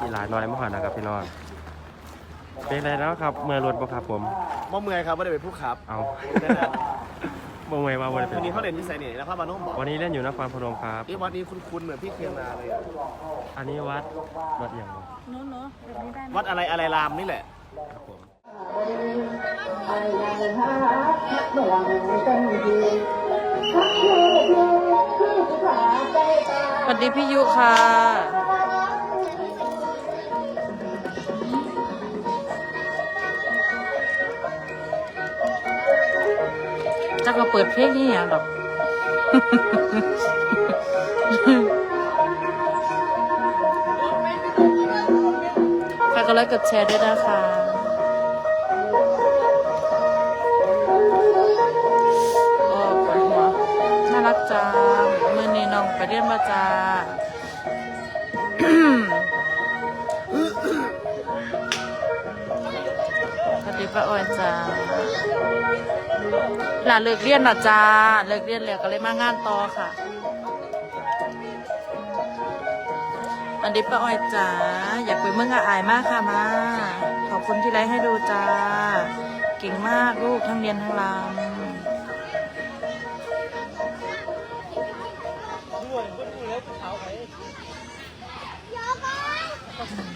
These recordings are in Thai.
อีหลาน้อยมากนะครับพี่น้องเป็นไรแล้วครับ เมื่อรถบ่ครับผมบ่เมื่อยครับไม่ได้เป็นผู้ขับ เอาบ่เมยมาวันเป็วันนนี้เขาเล่นที่ไซเนี่ยแล้วพระบานุ่มบอกวันนี้เล่นอยู่นครพนมครับนี่วัดนี้คุ้นๆเหมือนพี่เคียงนาเลยอะอันนี้วัดวัดอย่างไรหนูหนูแบบนี้ได้ไหมวัดอะไรอะไรรามนี่แหละครับผมสวัสดีพี่ยุค่ะ จะก็เปิดเพลงนี่อย่างดอกฝากกดไลค์กดแชร์ด้วยนะคะโอ้ปวดหัวน่ารักจังมือนี้น้องไปเรียนมาจ้า ดีป้าอ้อยจ้าหลานเลิกเรียนนะจ้าเลิกเรียนแล้วก็เลยมางานต่อค่ะสวัสดีป้าอ้อยจ้าอยากไปเมืองอาอายมากค่ะมาขอบคุณที่ไลฟ์ให้ดูจ้าเก่งมากลูกทั้งเรียนทั้งร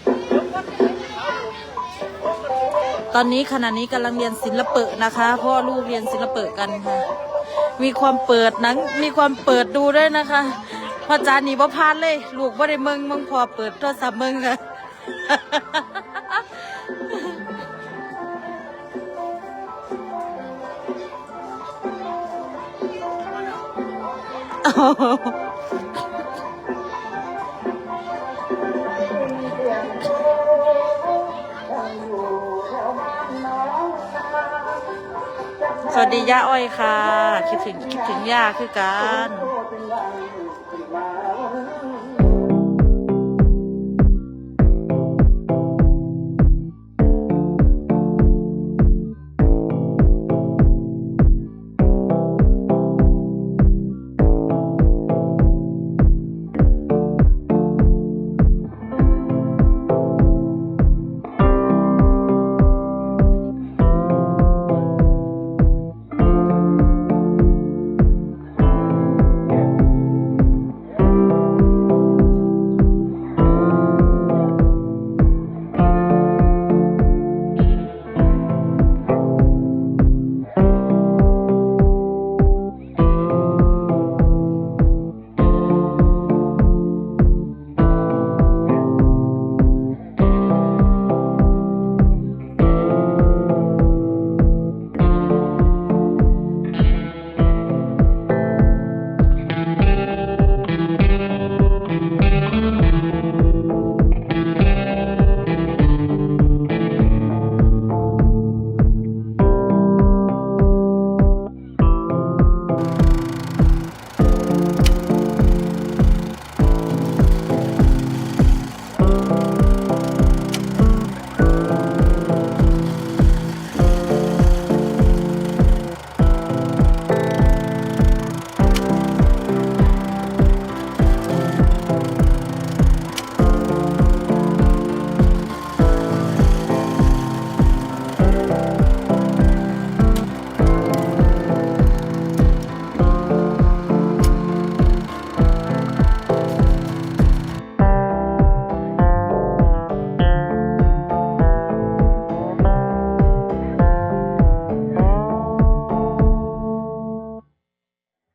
ำ ตอนนี้ขณะนี้กำลังเรียนศิลปะนะคะเพราะว่าลูกเรียนศิลปะกันค่ะ มีความเปิดหนังมีความเปิดดูด้วยนะคะพ่อจานนี่บ่พลาดเลย ลูกบ่ได้เมึงมึงพอเปิดโทรศัพท์มึงค่ะ สวัสดีย่าอ้อยค่ะ คิดถึงคิดถึงย่าคือกัน